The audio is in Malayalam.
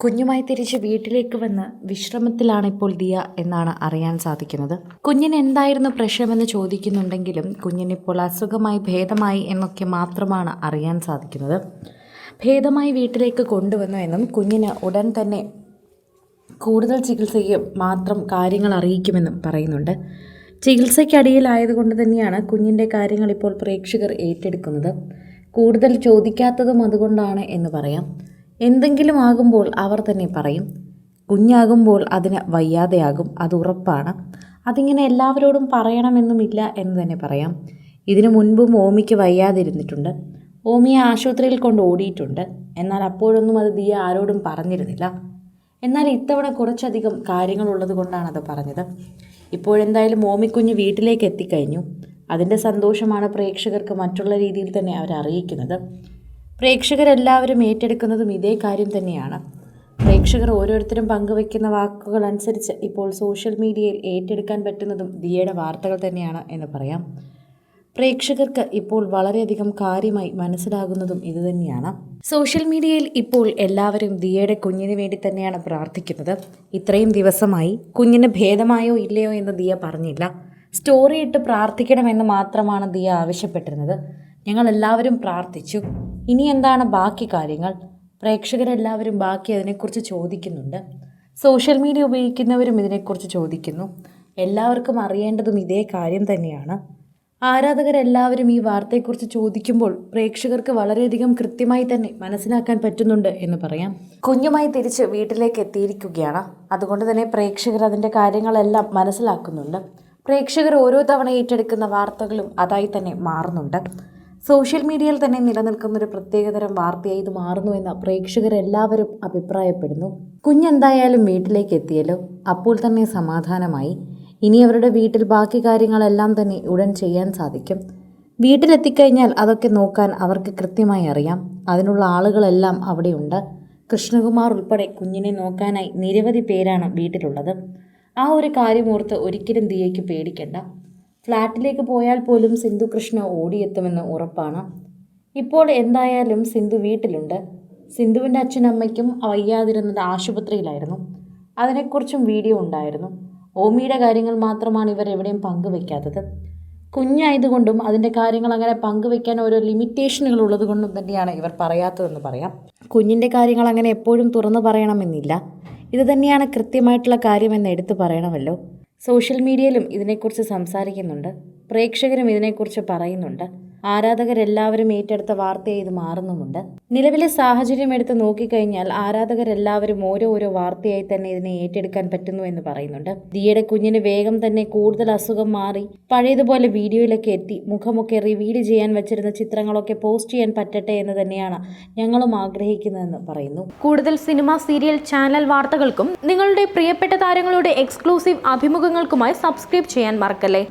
കുഞ്ഞുമായി തിരിച്ച് വീട്ടിലേക്ക് വന്ന് വിശ്രമത്തിലാണ് ഇപ്പോൾ ദിയ എന്നാണ് അറിയാൻ സാധിക്കുന്നത്. കുഞ്ഞിന് എന്തായിരുന്നു പ്രശ്നമെന്ന് ചോദിക്കുന്നുണ്ടെങ്കിലും കുഞ്ഞിനിപ്പോൾ അസുഖമായി ഭേദമായി എന്നൊക്കെ മാത്രമാണ് അറിയാൻ സാധിക്കുന്നത്. ഭേദമായി വീട്ടിലേക്ക് കൊണ്ടുവന്നു എന്നും കുഞ്ഞിന് ഉടൻ തന്നെ കൂടുതൽ ചികിത്സയ്ക്ക് മാത്രം കാര്യങ്ങൾ അറിയിക്കുമെന്നും പറയുന്നുണ്ട്. ചികിത്സയ്ക്കടിയിലായതുകൊണ്ട് തന്നെയാണ് കുഞ്ഞിന്റെ കാര്യങ്ങൾ ഇപ്പോൾ പ്രേക്ഷകർ ഏറ്റെടുക്കുന്നത്. കൂടുതൽ ചോദിക്കാത്തതും അതുകൊണ്ടാണ് എന്ന് പറയാം. എന്തെങ്കിലും ആകുമ്പോൾ അവർ തന്നെ പറയും. കുഞ്ഞാകുമ്പോൾ അതിന് വയ്യാതെയാകും അത് ഉറപ്പാണ്. അതിങ്ങനെ എല്ലാവരോടും പറയണമെന്നുമില്ല എന്ന് തന്നെ പറയാം. ഇതിനു മുൻപും ഓമിക്ക് വയ്യാതിരുന്നിട്ടുണ്ട്. ഓമിയെ ആശുപത്രിയിൽ കൊണ്ട് ഓടിയിട്ടുണ്ട്. എന്നാൽ അപ്പോഴൊന്നും അത് ദിയ ആരോടും പറഞ്ഞിരുന്നില്ല. എന്നാൽ ഇത്തവണ കുറച്ചധികം കാര്യങ്ങളുള്ളത് കൊണ്ടാണ് അത് പറഞ്ഞത്. ഇപ്പോഴെന്തായാലും ഓമിക്കുഞ്ഞ് വീട്ടിലേക്ക് എത്തിക്കഴിഞ്ഞു. അതിന്റെ സന്തോഷമാണ് പ്രേക്ഷകർക്ക് മറ്റുള്ള രീതിയിൽ തന്നെ അവർ അറിയിക്കുന്നത്. പ്രേക്ഷകരെല്ലാവരും ഏറ്റെടുക്കുന്നതും ഇതേ കാര്യം തന്നെയാണ്. പ്രേക്ഷകർ ഓരോരുത്തരും പങ്കുവയ്ക്കുന്ന വാക്കുകൾ അനുസരിച്ച് ഇപ്പോൾ സോഷ്യൽ മീഡിയയിൽ ഏറ്റെടുക്കാൻ പറ്റുന്നതും ദിയയുടെ വാർത്തകൾ തന്നെയാണ് എന്ന് പറയാം. പ്രേക്ഷകർക്ക് ഇപ്പോൾ വളരെയധികം കാര്യമായി മനസ്സിലാകുന്നതും ഇതുതന്നെയാണ് സോഷ്യൽ മീഡിയയിൽ ഇപ്പോൾ എല്ലാവരും ദിയയുടെ കുഞ്ഞിന് വേണ്ടി തന്നെയാണ് പ്രാർത്ഥിക്കുന്നത്. ഇത്രയും ദിവസമായി കുഞ്ഞിന് ഭേദമായോ ഇല്ലയോ എന്ന് ദിയ പറഞ്ഞില്ല. സ്റ്റോറി ഇട്ട് പ്രാർത്ഥിക്കണമെന്ന് മാത്രമാണ് ദിയ ആവശ്യപ്പെട്ടിരുന്നത്. ഞങ്ങൾ എല്ലാവരും പ്രാർത്ഥിച്ചു. ഇനി എന്താണ് ബാക്കി കാര്യങ്ങൾ? പ്രേക്ഷകരെല്ലാവരും ബാക്കി അതിനെക്കുറിച്ച് ചോദിക്കുന്നുണ്ട്. സോഷ്യൽ മീഡിയ ഉപയോഗിക്കുന്നവരും ഇതിനെക്കുറിച്ച് ചോദിക്കുന്നു. എല്ലാവർക്കും അറിയേണ്ടതും ഇതേ കാര്യം തന്നെയാണ്. ആരാധകരെല്ലാവരും ഈ വാർത്തയെക്കുറിച്ച് ചോദിക്കുമ്പോൾ പ്രേക്ഷകർക്ക് വളരെയധികം കൃത്യമായി തന്നെ മനസ്സിലാക്കാൻ പറ്റുന്നുണ്ട് എന്ന് പറയാം. കുഞ്ഞുമായി തിരിച്ച് വീട്ടിലേക്ക് എത്തിയിരിക്കുകയാണ്. അതുകൊണ്ട് തന്നെ പ്രേക്ഷകർ അതിന്റെ കാര്യങ്ങളെല്ലാം മനസ്സിലാക്കുന്നുണ്ട്. പ്രേക്ഷകർ ഓരോ തവണ ഏറ്റെടുക്കുന്ന വാർത്തകളും അതായി തന്നെ മാറുന്നുണ്ട്. സോഷ്യൽ മീഡിയയിൽ തന്നെ നിലനിൽക്കുന്ന ഒരു പ്രത്യേകതരം വാർത്തയായി ഇത് മാറുന്നു എന്ന് പ്രേക്ഷകരെല്ലാവരും അഭിപ്രായപ്പെടുന്നു. കുഞ്ഞെന്തായാലും വീട്ടിലേക്ക് എത്തിയല്ലോ. അപ്പോൾ തന്നെ സമാധാനമായി. ഇനി അവരുടെ വീട്ടിൽ ബാക്കി കാര്യങ്ങളെല്ലാം തന്നെ ഉടൻ ചെയ്യാൻ സാധിക്കും. വീട്ടിലെത്തിക്കഴിഞ്ഞാൽ അതൊക്കെ നോക്കാൻ അവർക്ക് കൃത്യമായി അറിയാം. അതിനുള്ള ആളുകളെല്ലാം അവിടെയുണ്ട്. കൃഷ്ണകുമാർ ഉൾപ്പെടെ കുഞ്ഞിനെ നോക്കാനായി നിരവധി പേരാണ് വീട്ടിലുള്ളത്. ആ ഒരു കാര്യമോർത്ത് ഒരിക്കലും ദിയയ്ക്ക് പേടിക്കണ്ട. ഫ്ലാറ്റിലേക്ക് പോയാൽ പോലും സിന്ധു കൃഷ്ണ ഓടിയെത്തുമെന്ന് ഉറപ്പാണ്. ഇപ്പോൾ എന്തായാലും സിന്ധു വീട്ടിലുണ്ട്. സിന്ധുവിന്റെ അച്ഛനമ്മയ്ക്കും വയ്യാതിരുന്നത് ആശുപത്രിയിലായിരുന്നു. അതിനെക്കുറിച്ചും വീഡിയോ ഉണ്ടായിരുന്നു. ഓമിയുടെ കാര്യങ്ങൾ മാത്രമാണ് ഇവർ എവിടെയും പങ്കുവെക്കാത്തത്. കുഞ്ഞായതുകൊണ്ടും അതിന്റെ കാര്യങ്ങൾ അങ്ങനെ പങ്കുവെക്കാൻ ഓരോ ലിമിറ്റേഷനുകൾ ഉള്ളത് കൊണ്ടും തന്നെയാണ് ഇവർ പറയാത്തതെന്ന് പറയാം. കുഞ്ഞിന്റെ കാര്യങ്ങൾ അങ്ങനെ എപ്പോഴും തുറന്നു പറയണമെന്നില്ല. ഇത് തന്നെയാണ് കൃത്യമായിട്ടുള്ള കാര്യമെന്ന് എടുത്തു പറയണമല്ലോ. സോഷ്യൽ മീഡിയയിലും ഇതിനെക്കുറിച്ച് സംസാരിക്കുന്നുണ്ട്. പ്രേക്ഷകരും ഇതിനെക്കുറിച്ച് പറയുന്നുണ്ട്. ആരാധകരെല്ലാവരും ഏറ്റെടുത്ത വാർത്തയായി ഇത് മാറുന്നുമുണ്ട്. നിലവിലെ സാഹചര്യം എടുത്ത് നോക്കിക്കഴിഞ്ഞാൽ ആരാധകരെല്ലാവരും ഓരോ ഓരോ വാർത്തയായി തന്നെ ഇതിനെ ഏറ്റെടുക്കാൻ പറ്റുന്നു എന്ന് പറയുന്നുണ്ട്. ദിയയുടെ കുഞ്ഞിന് വേഗം തന്നെ കൂടുതൽ അസുഖം മാറി പഴയതുപോലെ വീഡിയോയിലൊക്കെ എത്തി മുഖമൊക്കെ റിവീൽ ചെയ്യാൻ വെച്ചിരുന്ന ചിത്രങ്ങളൊക്കെ പോസ്റ്റ് ചെയ്യാൻ പറ്റട്ടെ എന്ന് തന്നെയാണ് ഞങ്ങളും ആഗ്രഹിക്കുന്നതെന്ന് പറയുന്നു. കൂടുതൽ സിനിമ സീരിയൽ ചാനൽ വാർത്തകൾക്കും നിങ്ങളുടെ പ്രിയപ്പെട്ട താരങ്ങളുടെ എക്സ്ക്ലൂസീവ് അഭിമുഖങ്ങൾക്കുമായി സബ്സ്ക്രൈബ് ചെയ്യാൻ മറക്കല്ലേ?